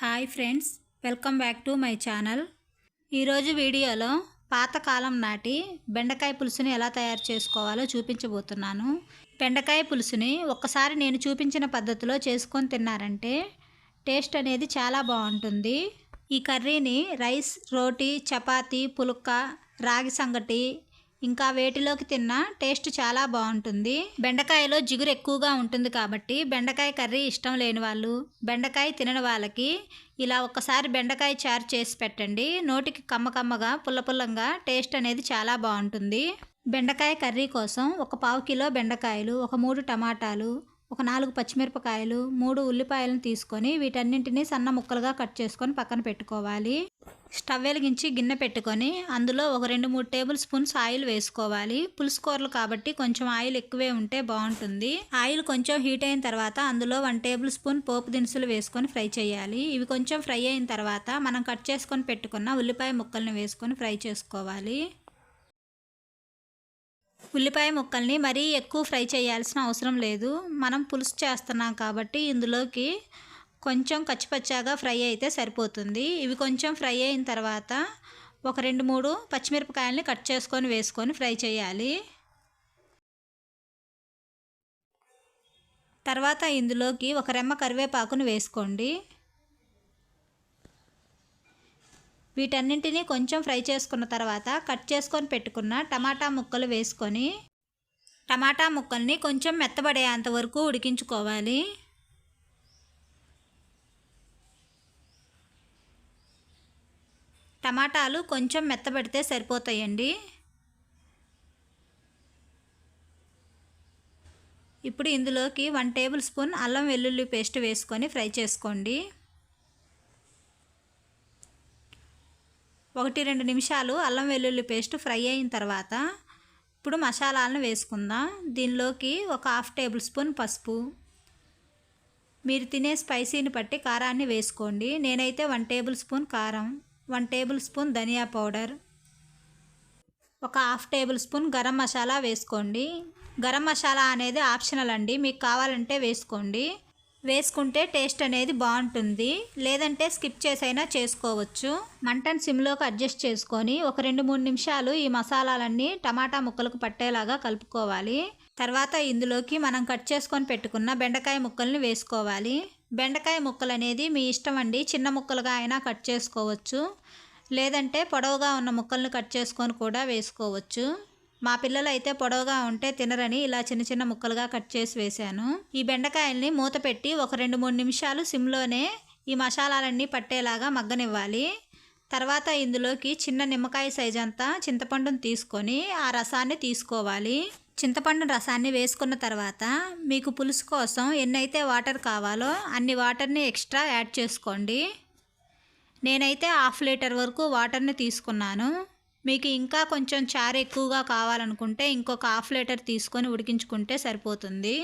Hi friends welcome back to my channel. ఈరోజు వీడియోలో పాతకాలం నాటి బెండకాయ పులుసుని ఎలా తయారు చేసుకోవాలో చూపించబోతున్నాను. బెండకాయ పులుసుని ఒక్కసారి నేను చూపించిన పద్ధతిలో చేసుకొని తిన్నారంటే టేస్ట్ అనేది చాలా బాగుంటుంది. ఈ కర్రీని రైస్ రోటీ చపాతీ పులుక్క రాగి సంగటి ఇంకా వేటిలోకి తిన్నా టేస్ట్ చాలా బాగుంటుంది. బెండకాయలో జిగురు ఎక్కువగా ఉంటుంది కాబట్టి బెండకాయ కర్రీ ఇష్టం లేని వాళ్ళు బెండకాయ తినని వాళ్ళకి ఇలా ఒక్కసారి బెండకాయ చారు చేసి పెట్టండి. నోటికి కమ్మ కమ్మగా పుల్ల పుల్లంగా టేస్ట్ అనేది చాలా బాగుంటుంది. బెండకాయ కర్రీ కోసం ఒక పావు కిలో బెండకాయలు ఒక మూడు టమాటాలు ఒక నాలుగు పచ్చిమిరపకాయలు మూడు ఉల్లిపాయలను తీసుకొని వీటన్నింటినీ సన్న ముక్కలుగా కట్ చేసుకొని పక్కన పెట్టుకోవాలి. స్టవ్ వెలిగించి గిన్నె పెట్టుకొని అందులో ఒక రెండు మూడు టేబుల్ స్పూన్స్ ఆయిల్ వేసుకోవాలి. పులుసు కూరలు కాబట్టి కొంచెం ఆయిల్ ఎక్కువే ఉంటే బాగుంటుంది. ఆయిల్ కొంచెం హీట్ అయిన తర్వాత అందులో వన్ టేబుల్ స్పూన్ పోపు దినుసులు వేసుకొని ఫ్రై చేయాలి. ఇవి కొంచెం ఫ్రై అయిన తర్వాత మనం కట్ చేసుకొని పెట్టుకున్న ఉల్లిపాయ ముక్కల్ని వేసుకొని ఫ్రై చేసుకోవాలి. ఉల్లిపాయ ముక్కల్ని మరీ ఎక్కువ ఫ్రై చేయాల్సిన అవసరం లేదు. మనం పులుసు చేస్తున్నాం కాబట్టి ఇందులోకి కొంచెం కచ్చిపచ్చాగా ఫ్రై అయితే సరిపోతుంది. ఇవి కొంచెం ఫ్రై అయిన తర్వాత ఒక రెండు మూడు పచ్చిమిరపకాయలని కట్ చేసుకొని వేసుకొని ఫ్రై చేయాలి. తర్వాత ఇందులోకి ఒక రెమ్మ కరివేపాకును వేసుకోండి. వీటన్నింటినీ కొంచెం ఫ్రై చేసుకున్న తర్వాత కట్ చేసుకొని పెట్టుకున్న టమాటా ముక్కలు వేసుకొని టమాటా ముక్కల్ని కొంచెం మెత్తబడేంత వరకు ఉడికించుకోవాలి. టమాటాలు కొంచెం మెత్తబడితే సరిపోతాయండి. ఇప్పుడు ఇందులోకి వన్ టేబుల్ స్పూన్ అల్లం వెల్లుల్లి పేస్ట్ వేసుకొని ఫ్రై చేసుకోండి. ఒకటి రెండు నిమిషాలు అల్లం వెల్లుల్లి పేస్ట్ ఫ్రై అయిన తర్వాత ఇప్పుడు మసాలాలను వేసుకుందాం. దీనిలోకి ఒక హాఫ్ టేబుల్ స్పూన్ పసుపు. మీరు తినే స్పైసీని బట్టి కారాన్ని వేసుకోండి. నేనైతే వన్ టేబుల్ స్పూన్ కారం. వన్ టేబుల్ స్పూన్ ధనియా పౌడర్ ఒక half tablespoon garam masala వేసుకోండి. గరం మసాలా అనేది ఆప్షనల్ అండి మీకు కావాలంటే వేసుకోండి. వేసుకుంటే టేస్ట్ అనేది బాగుంటుంది లేదంటే స్కిప్ చేసైనా చేసుకోవచ్చు. మంటను సిమ్లోకి అడ్జస్ట్ చేసుకొని ఒక రెండు మూడు నిమిషాలు ఈ మసాలాలన్నీ టమాటా ముక్కలకు పట్టేలాగా కలుపుకోవాలి. తర్వాత ఇందులోకి మనం కట్ చేసుకొని పెట్టుకున్న బెండకాయ ముక్కల్ని వేసుకోవాలి. బెండకాయ ముక్కలు అనేది మీ ఇష్టం అండి. చిన్న ముక్కలుగా అయినా కట్ చేసుకోవచ్చు. లేదంటే పొడవుగా ఉన్న ముక్కల్ని కట్ చేసుకొని కూడా వేసుకోవచ్చు. మా పిల్లలు అయితే పొడవుగా ఉంటే తినరని ఇలా చిన్న చిన్న ముక్కలుగా కట్ చేసి వేశాను. ఈ బెండకాయల్ని మూత పెట్టి ఒక రెండు మూడు నిమిషాలు సిమ్లోనే ఈ మసాలాలన్నీ పట్టేలాగా మగ్గనివ్వాలి. తర్వాత ఇందులోకి చిన్న నిమ్మకాయ సైజ్ అంతా చింతపండును తీసుకొని ఆ రసాన్ని తీసుకోవాలి. చింతపండు రసాన్ని వేసుకున్న తర్వాత మీకు పులుసు కోసం ఎన్నైతే వాటర్ కావాలో అన్ని వాటర్ని ఎక్స్ట్రా యాడ్ చేసుకోండి. నేనైతే హాఫ్ లీటర్ వరకు వాటర్ని తీసుకున్నాను. మీకు ఇంకా కొంచెం చారు ఎక్కువగా కావాలనుకుంటే ఇంకొక హాఫ్ లీటర్ తీసుకొని ఉడికించుకుంటే సరిపోతుంది.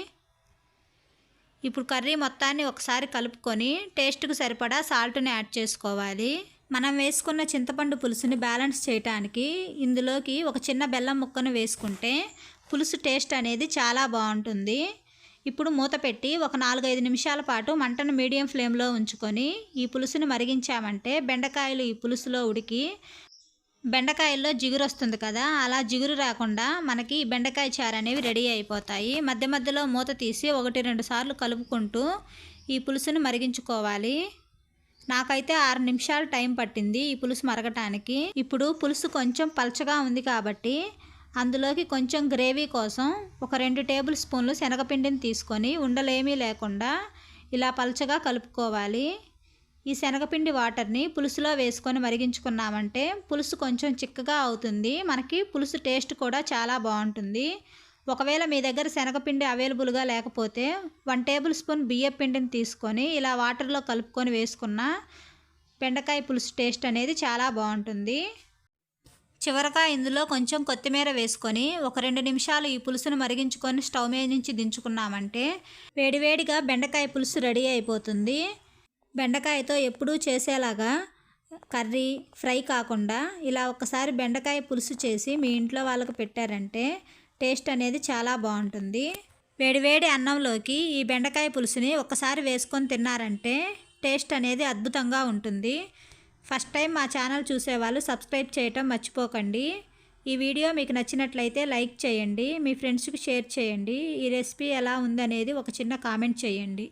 ఇప్పుడు కర్రీ మొత్తాన్ని ఒకసారి కలుపుకొని టేస్ట్కు సరిపడా సాల్ట్ని యాడ్ చేసుకోవాలి. మనం వేసుకున్న చింతపండు పులుసుని బ్యాలెన్స్ చేయడానికి ఇందులోకి ఒక చిన్న బెల్లం ముక్కను వేసుకుంటే పులుసు టేస్ట్ అనేది చాలా బాగుంటుంది. ఇప్పుడు మూత పెట్టి ఒక నాలుగైదు నిమిషాల పాటు మంటను మీడియం ఫ్లేమ్లో ఉంచుకొని ఈ పులుసుని మరిగించామంటే బెండకాయలు ఈ పులుసులో ఉడికి బెండకాయల్లో జిగురు వస్తుంది కదా అలా జిగురు రాకుండా మనకి బెండకాయ చారు అనేవి రెడీ అయిపోతాయి. మధ్య మధ్యలో మూత తీసి ఒకటి రెండు సార్లు కలుపుకుంటూ ఈ పులుసుని మరిగించుకోవాలి. నాకైతే ఆరు నిమిషాలు టైం పట్టింది ఈ పులుసు మరగటానికి. ఇప్పుడు పులుసు కొంచెం పలచగా ఉంది కాబట్టి అందులోకి కొంచెం గ్రేవీ కోసం ఒక రెండు టేబుల్ స్పూన్లు శనగపిండిని తీసుకొని ఉండలేమీ లేకుండా ఇలా పలచగా కలుపుకోవాలి. ఈ శనగపిండి వాటర్ని పులుసులో వేసుకొని మరిగించుకున్నామంటే పులుసు కొంచెం చిక్కగా అవుతుంది. మనకి పులుసు టేస్ట్ కూడా చాలా బాగుంటుంది. ఒకవేళ మీ దగ్గర శనగపిండి అవైలబుల్గా లేకపోతే వన్ టేబుల్ స్పూన్ బియ్య పిండిని తీసుకొని ఇలా వాటర్లో కలుపుకొని వేసుకున్న బెండకాయ పులుసు టేస్ట్ అనేది చాలా బాగుంటుంది. చివరగా ఇందులో కొంచెం కొత్తిమీర వేసుకొని ఒక రెండు నిమిషాలు ఈ పులుసును మరిగించుకొని స్టవ్ మీద నుంచి దించుకున్నామంటే వేడివేడిగా బెండకాయ పులుసు రెడీ అయిపోతుంది. బెండకాయతో ఎప్పుడూ చేసేలాగా కర్రీ ఫ్రై కాకుండా ఇలా ఒకసారి బెండకాయ పులుసు చేసి మీ ఇంట్లో వాళ్ళకు పెట్టారంటే టేస్ట్ అనేది చాలా బాగుంటుంది. వేడివేడి అన్నంలోకి ఈ బెండకాయ పులుసుని ఒక్కసారి వేసుకొని తిన్నారంటే టేస్ట్ అనేది అద్భుతంగా ఉంటుంది. ఫస్ట్ టైం మా ఛానల్ చూసేవాళ్ళు సబ్స్క్రైబ్ చేయటం మర్చిపోకండి. ఈ వీడియో మీకు నచ్చినట్లయితే లైక్ చేయండి మీ ఫ్రెండ్స్కి షేర్ చేయండి. ఈ రెసిపీ ఎలా ఉందనేది ఒక చిన్న కామెంట్ చేయండి.